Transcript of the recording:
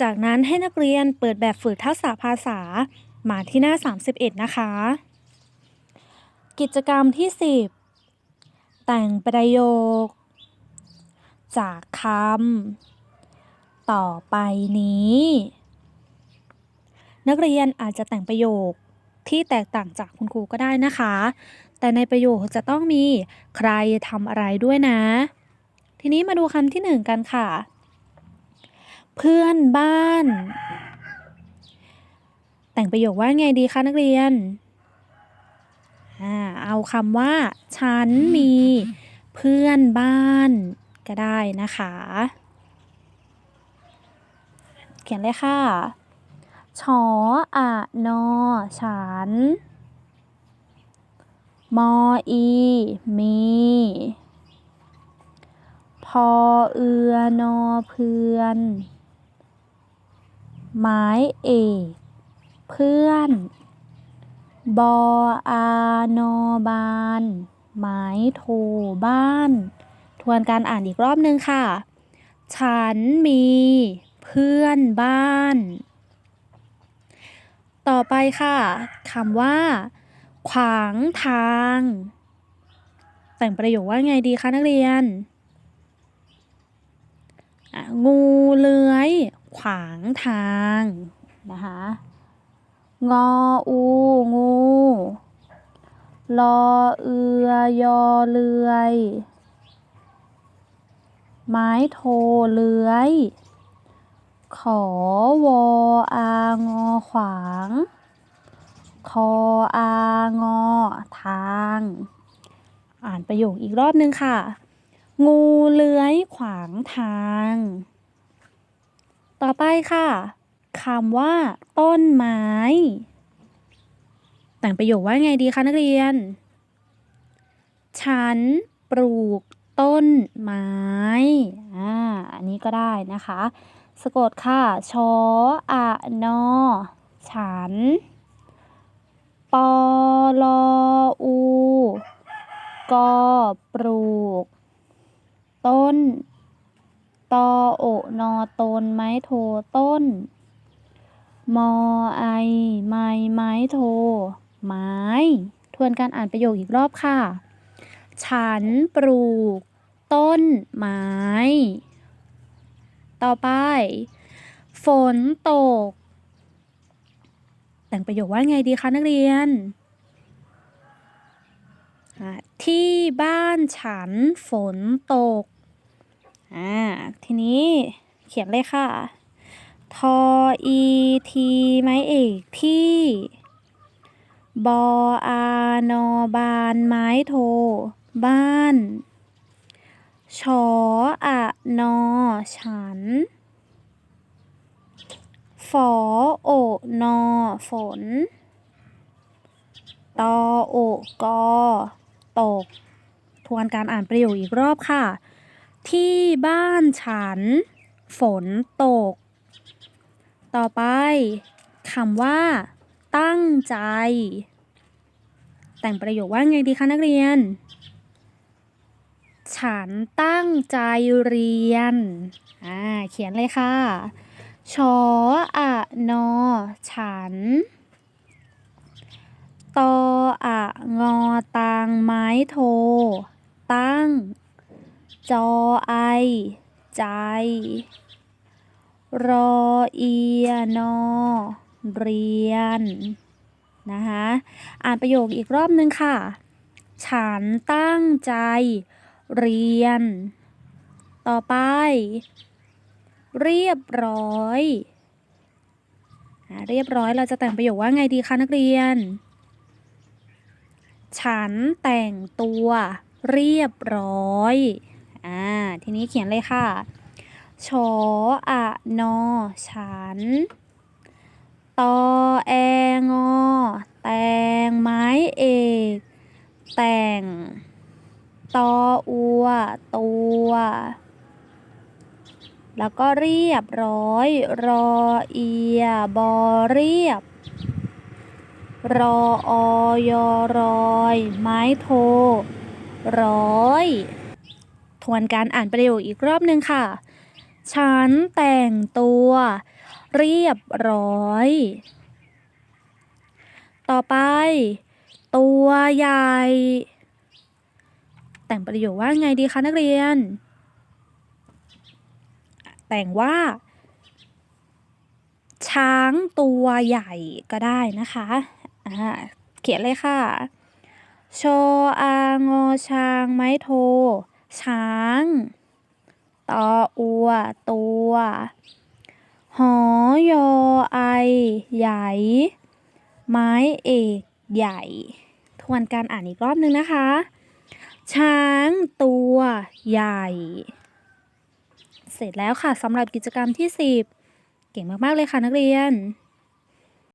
จากนั้นให้นักเรียนเปิดแบบฝึกทักษะภาษามาที่หน้า 31 นะคะ กิจกรรมที่ 10 แต่งประโยค จากคำต่อไปนี้ นักเรียนอาจจะแต่งประโยคที่แตกต่างจากคุณครูก็ได้นะคะ แต่ในประโยคจะต้องมีใครทำอะไรด้วยนะ ทีนี้มาดูคำที่หนึ่งกันค่ะ เพื่อนบ้าน แต่งประโยคว่าไงดีคะนักเรียน เอาคำว่า ฉันมีเพื่อนบ้านก็ได้นะคะ เขียนเลยค่ะ ชออะนอ ฉัน มออี มีพอเอือนอเพื่อน ไม้เอกเพื่อน บออานอบานไม้โทบ้าน ทวนการอ่านอีกรอบนึงค่ะ ฉันมีเพื่อนบ้าน ต่อไปค่ะคำว่า ขวางทาง แต่งประโยคว่าไงดีคะนักเรียน งูเลื้อย ขวางทางนะคะงออูงูรอเอือยอเลือย ไม้โทเลื้อย ขอวออางอขวาง คออางอทาง อ่านประโยคอีกรอบนึงค่ะ งูเลื้อยขวางทาง ต่อไปค่ะคำว่า ต้นไม้ แต่งประโยคว่าไงดีคะนักเรียน ฉันปลูกต้นไม้อ่าอันนี้ก็ได้นะคะ สะกดค่ะ ชออะนอ ฉัน ปอลออู กอปลูก ต้น ตอโอนอตนไม้โทต้น มอไอไม้ไม้โท ไม้ ทวนการอ่านประโยคอีกรอบค่ะ ฉันปลูก ต้นไม้ ต่อไป ฝนตก แต่งประโยคว่าไงดีคะนักเรียน ที่บ้านฉันฝนตก อ่า ทีนี้เขียนเลยค่ะ ทออีทีไม้เอกที่ บออานอบานไม้โท บ้านชออะนอ ฉัน ฝอโอนอ ฝน ตอโอกอตก ทวนการอ่านประโยคอีกรอบค่ะ ที่บ้านฉัน ฝนตก ต่อไปคำว่า ตั้งใจ แต่งประโยคว่าไงดีคะนักเรียน ฉันตั้งใจเรียน อ่า เขียนเลยค่ะ ชออะนอ ฉันตออะงอตางไม้โท ตั้ง จอไอ ใจ รอเอียนอ เรียน นะคะอ่านประโยคอีกรอบนึงค่ะ ฉันตั้งใจ เรียน ต่อไป เรียบร้อยเรียบร้อยเราจะแต่งประโยคว่าไงดีคะนักเรียน ฉันแต่งตัวเรียบร้อย อ่า ทีนี้เขียนเลยค่ะชออะนอ ฉัน ตอแองอ แตงไม้เอก แต่ง ตออัว ตัว แล้วก็เรียบร้อย รอเอีย บอเรียบ รออยอรอย ไม้โท ร้อย ทวนการอ่านประโยคอีกรอบหนึ่งค่ะ ฉันแต่งตัว เรียบร้อย ต่อไป ตัวใหญ่ แต่งประโยคว่าไงดีคะนักเรียน แต่งว่า ช้างตัวใหญ่ก็ได้นะคะเขียนเลยค่ะชออางอช้างไม้โท ช้าง ตออัว ตัว หอยอไอ ใหญ่ ไม้เอกใหญ่ ทวนการอ่านอีกรอบนึงนะคะ ช้างตัว ใหญ่ เสร็จแล้วค่ะสำหรับกิจกรรมที่ 10 เก่งมาก ๆ เลยค่ะนักเรียน